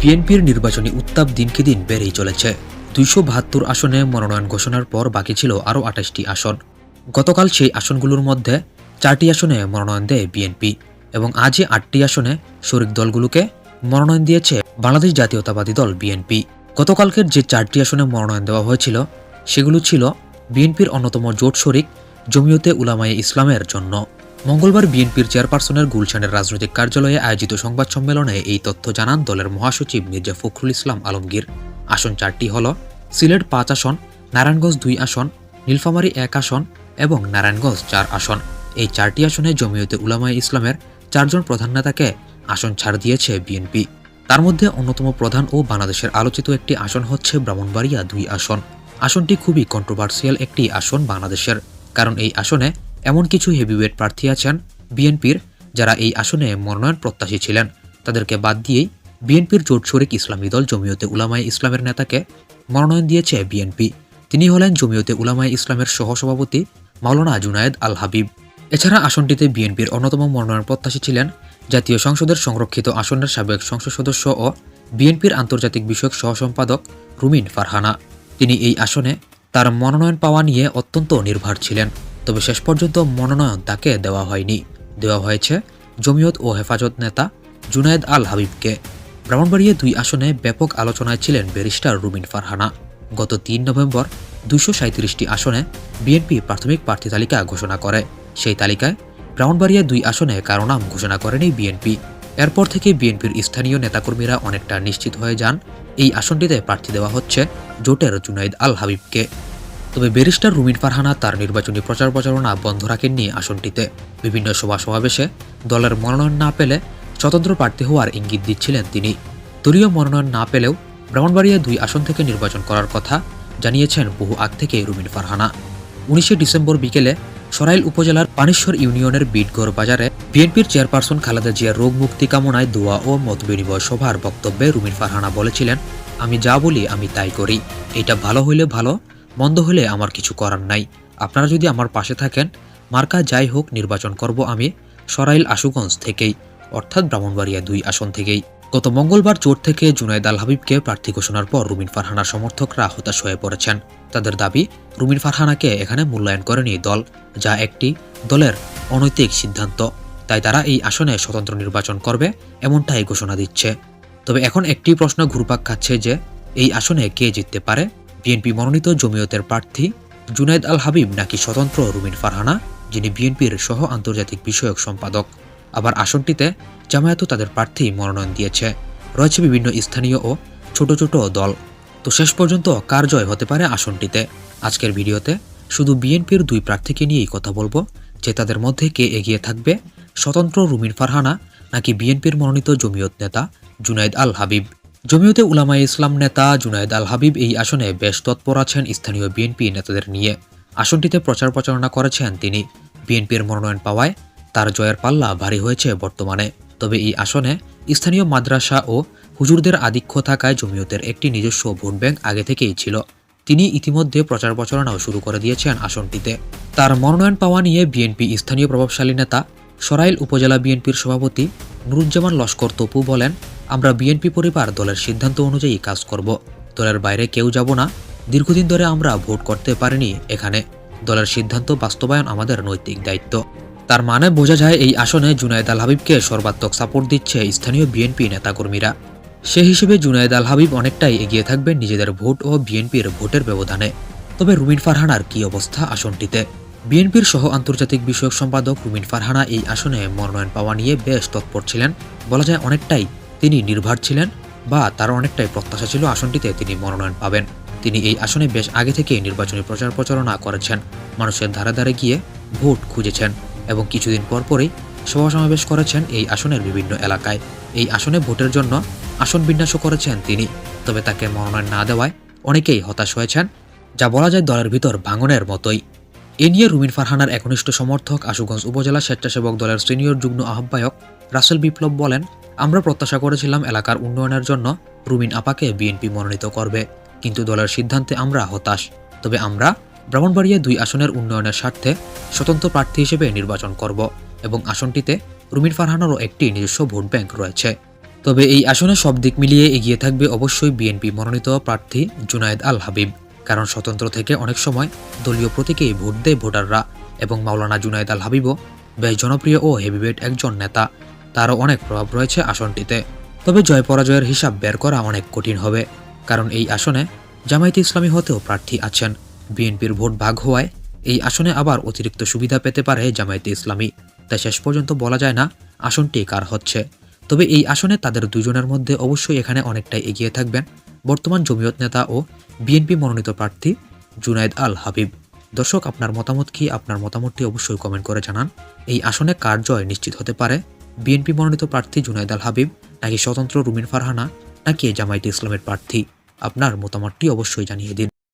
বিএনপির নির্বাচনী উত্তাপ দিনকে দিন বেড়েই চলেছে। দুইশো বাহাত্তর আসনে মনোনয়ন ঘোষণার পর বাকি ছিল আরও আঠাশটি আসন। গতকাল সেই আসনগুলোর মধ্যে চারটি আসনে মনোনয়ন দেয় বিএনপি এবং আজই আটটি আসনে শরিক দলগুলোকে মনোনয়ন দিয়েছে বাংলাদেশ জাতীয়তাবাদী দল বিএনপি। গতকালকের যে চারটি আসনে মনোনয়ন দেওয়া হয়েছিল, সেগুলো ছিল বিএনপির অন্যতম জোট শরিক জমিয়তে উলামায়ে ইসলামের জন্য। মঙ্গলবার বিএনপির চেয়ারপারসনের গুলশানের রাজনৈতিক কার্যালয়ে আয়োজিত সংবাদ সম্মেলনে এই তথ্য জানান দলের মহাসচিব মির্জা ফখরুল ইসলাম আলমগীর। আসন চারটি হল সিলেট পাঁচ আসন, নারায়ণগঞ্জ দুই আসন, নীলফামারী এক আসন এবং নারায়ণগঞ্জ চার আসন। এই চারটি আসনে জমিয়তে উলামায় ইসলামের চারজন প্রধান নেতাকে আসন ছাড় দিয়েছে বিএনপি। তার মধ্যে অন্যতম প্রধান ও বাংলাদেশের আলোচিত একটি আসন হচ্ছে ব্রাহ্মণবাড়িয়া দুই আসন। আসনটি খুবই কন্ট্রোভার্সিয়াল একটি আসন বাংলাদেশের। কারণ এই আসনে এমন কিছু হেভিওয়েট প্রার্থী আছেন বিএনপির যারা এই আসনে মনোনয়ন প্রত্যাশী ছিলেন। তাদেরকে বাদ দিয়েই বিএনপির জোট শরিক ইসলামী দল জমিয়তে উলামায় ইসলামের নেতাকে মনোনয়ন দিয়েছে বিএনপি। তিনি হলেন জমিয়তে উলামায় ইসলামের সহসভাপতি মাওলানা জুনায়েদ আল হাবিব এছাড়া আসনটিতে বিএনপির অন্যতম মনোনয়ন প্রত্যাশী ছিলেন জাতীয় সংসদের সংরক্ষিত আসনের সাবেক সংসদ সদস্য ও বিএনপির আন্তর্জাতিক বিষয়ক সহসম্পাদক রুমিন ফারহানা। তিনি এই আসনে তার মনোনয়ন পাওয়া নিয়ে অত্যন্ত নির্ভর ছিলেন। তবে শেষ পর্যন্ত মনোনয়ন তাকে দেওয়া হয়নি। দেওয়া হয়েছে জমিয়ত ও হেফাজত নেতা জুনায়েদ আল হাবিবকে। ব্রাহ্মণবাড়িয়া দুই আসনে ব্যাপক আলোচনায় ছিলেন ব্যারিস্টার রুমিন ফারহানা। গত তিন নভেম্বর দুশো সাঁত্রিশটি আসনে বিএনপি প্রাথমিক প্রার্থী তালিকা ঘোষণা করে। সেই তালিকায় ব্রাহ্মণবাড়িয়া দুই আসনে কারও নাম ঘোষণা করেনি বিএনপি। এরপর থেকে বিএনপির স্থানীয় নেতাকর্মীরা অনেকটা নিশ্চিত হয়ে যান। এই আসনটিতে প্রার্থী দেওয়া হচ্ছে জোটের জুনাইদ আল হাবিবকে। তবে ব্যারিস্টার রুমিন ফারহানা তার নির্বাচনী প্রচার প্রচারণা বন্ধ রাখেননি আসনটিতে। বিভিন্ন সভা সমাবেশে দলের মনোনয়ন না পেলে স্বতন্ত্র প্রার্থী হওয়ার ইঙ্গিত দিচ্ছিলেন তিনি। দলীয় মনোনয়ন না পেলেও ব্রাহ্মণবাড়িয়া দুই আসন থেকে নির্বাচন করার কথা জানিয়েছেন বহু আগ থেকে রুমিন ফারহানা। উনিশে ডিসেম্বর বিকেলে সরাইল উপজেলার পানেশ্বর ইউনিয়নের বিটগড় বাজারে বিএনপির চেয়ারপারসন খালেদা জিয়ার রোগ মুক্তি কামনায় দোয়া ও মত বিনিময় সভার বক্তব্যে রুমিন ফারহানা বলেছিলেন, আমি যা বলি আমি তাই করি। এটা ভালো হইলে ভালো মন্দ হলে আমার কিছু করার নাই। আপনারা যদি আমার পাশে থাকেন, মার্কা যাই হোক নির্বাচন করব আমি সরাইল আশুগঞ্জ থেকেই, অর্থাৎ ব্রাহ্মণবাড়িয়া দুই আসন থেকেই। গত মঙ্গলবার চোট থেকে জুনাইদ আল হাবিবকে প্রার্থী ঘোষণার পর রুমিন ফারহানার সমর্থকরা হতাশ হয়ে পড়েছেন। তাদের দাবি, রুমিন ফারহানাকে এখানে মূল্যায়ন করেনি দল, যা একটি দলের অনৈতিক সিদ্ধান্ত। তাই তারা এই আসনে স্বতন্ত্র নির্বাচন করবে, এমনটাই ঘোষণা দিচ্ছে। তবে এখন একটি প্রশ্ন ঘুরপাক খাচ্ছে যে, এই আসনে কে জিততে পারে? বিএনপি মনোনীত জমিয়তের প্রার্থী জুনাইদ আল হাবিব নাকি স্বতন্ত্র রুমিন ফারহানা, যিনি বিএনপির সহ আন্তর্জাতিক বিষয়ক সম্পাদক। আবার আসনটিতে জামায়াতও তাদের প্রার্থী মনোনয়ন দিয়েছে। রয়েছে বিভিন্ন স্থানীয় ও ছোট ছোট দল। তো শেষ পর্যন্ত কার জয় হতে পারে আসনটিতে? আজকের ভিডিওতে শুধু বিএনপির দুই প্রার্থীকে নিয়েই কথা বলব, যে তাদের মধ্যে কে এগিয়ে থাকবে, স্বতন্ত্র রুমিন ফারহানা নাকি বিএনপির মনোনীত জমিয়ত নেতা জুনাইদ আল হাবিব জমিয়তে উলামায়ে ইসলাম নেতা জুনাইদ আল হাবিব এই আসনে বেশ তৎপর আছেন স্থানীয় বিএনপি নেতাদের নিয়ে। আসনটিতে প্রচার প্রচারণা করেছেন তিনি। বিএনপির মনোনয়ন পাওয়ায় তার জয়ের পাল্লা ভারী হয়েছে বর্তমানে। তবে এই আসনে স্থানীয় মাদ্রাসা ও হুজুরদের আধিক্য থাকায় জমিয়তের একটি নিজস্ব ভোট ব্যাংক আগে থেকেই ছিল। তিনি ইতিমধ্যে প্রচার প্রচারণাও শুরু করে দিয়েছেন আসনটিতে। তার মনোনয়ন পাওয়া নিয়ে বিএনপি স্থানীয় প্রভাবশালী নেতা সরাইল উপজেলা বিএনপির সভাপতি নুরুজ্জামান লস্কর তপু বলেন আমরা বিএনপি পরিবার দলের সিদ্ধান্ত অনুযায়ী কাজ করব। দলের বাইরে কেউ যাব না। দীর্ঘদিন ধরে আমরা ভোট করতে পারিনি এখানে। দলের সিদ্ধান্ত বাস্তবায়ন আমাদের নৈতিক দায়িত্ব। তার মানে বোঝা যায় এই আসনে জুনায়েদ আল হাবিবকে সর্বাত্মক সাপোর্ট দিচ্ছে স্থানীয় বিএনপি নেতাকর্মীরা। সে হিসেবে জুনায়েদ আল হাবিব অনেকটাই এগিয়ে থাকবেন নিজেদের ভোট ও বিএনপির ভোটের ব্যবধানে। তবে রুমিন ফারহানার কি অবস্থা আসনটিতে? বিএনপির সহ আন্তর্জাতিক বিষয়ক সম্পাদক রুমিন ফারহানা এই আসনে মনোনয়ন পাওয়া নিয়ে বেশ তৎপর ছিলেন। বলা যায় অনেকটাই তিনি নির্ভর ছিলেন বা তার অনেকটাই প্রত্যাশা ছিল আসনটিতে তিনি মনোনয়ন পাবেন। তিনি এই আসনে বেশ আগে থেকে নির্বাচনী প্রচার প্রচারণা করেছেন, মানুষের ধারে ধারে গিয়ে ভোট খুঁজেছেন এবং কিছুদিন পর পরই সভা সমাবেশ করেছেন এই আসনের বিভিন্ন এলাকায়। এই আসনে ভোটের জন্য আসন বিন্যাসও করেছেন তিনি, তবে তাকে মনোনয়ন না দেওয়ায় অনেকেই হতাশ হয়েছেন, যা বলা যায় দলের ভিতর ভাঙনের মতোই। এ নিয়ে রুমিন ফারহানার একনিষ্ঠ সমর্থক আশুগঞ্জ উপজেলা স্বেচ্ছাসেবক দলের সিনিয়র যুগ্ম আহ্বায়ক রাসেল বিপ্লব বলেন, আমরা প্রত্যাশা করেছিলাম এলাকার উন্নয়নের জন্য রুমিন আপাকে বিএনপি মনোনীত করবে, কিন্তু দলের সিদ্ধান্তে আমরা হতাশ। তবে আমরা ব্রাহ্মণবাড়িয়া দুই আসনের উন্নয়নের স্বার্থে স্বতন্ত্র প্রার্থী হিসেবে নির্বাচন করব এবং আসনটিতে রুমিন ফারহানারও একটি নিজস্ব ভোট ব্যাংক রয়েছে। তবে এই আসনে সব দিক মিলিয়ে এগিয়ে থাকবে অবশ্যই বিএনপি মনোনীত প্রার্থী জুনায়েদ আল হাবিব। কারণ স্বতন্ত্র থেকে অনেক সময় দলীয় প্রতীকেই ভোট দেয় ভোটাররা এবং মাওলানা জুনায়েদ আল হাবিবও বেশ জনপ্রিয় ও হেভিওয়েট একজন নেতা। তারও অনেক প্রভাব রয়েছে আসনটিতে। তবে জয় পরাজয়ের হিসাব বের করা অনেক কঠিন হবে, কারণ এই আসনে জামায়াতে ইসলামী হতেও প্রার্থী আছেন। বিএনপির ভোট ভাগ হওয়ায় এই আসনে আবার অতিরিক্ত সুবিধা পেতে পারে জামায়াতে ইসলামী। তাই শেষ পর্যন্ত বলা যায় না আসনটি কার হচ্ছে। তবে এই আসনে তাদের দুজনের মধ্যে অবশ্যই এখানে অনেকটাই এগিয়ে থাকবেন বর্তমান জমিয়ত নেতা ও বিএনপি মনোনীত প্রার্থী জুনায়দ আল হাবিব। দর্শক, আপনার মতামত কি? আপনার মতামতটি অবশ্যই কমেন্ট করে জানান। এই আসনে কার জয় নিশ্চিত হতে পারে? বিএনপি মনোনীত প্রার্থী জুনায়দ আল হাবিব নাকি স্বতন্ত্র রুমিন ফারহানা নাকি জামায়াতে ইসলামের প্রার্থী? আপনার মতামতটি অবশ্যই জানিয়ে দিন।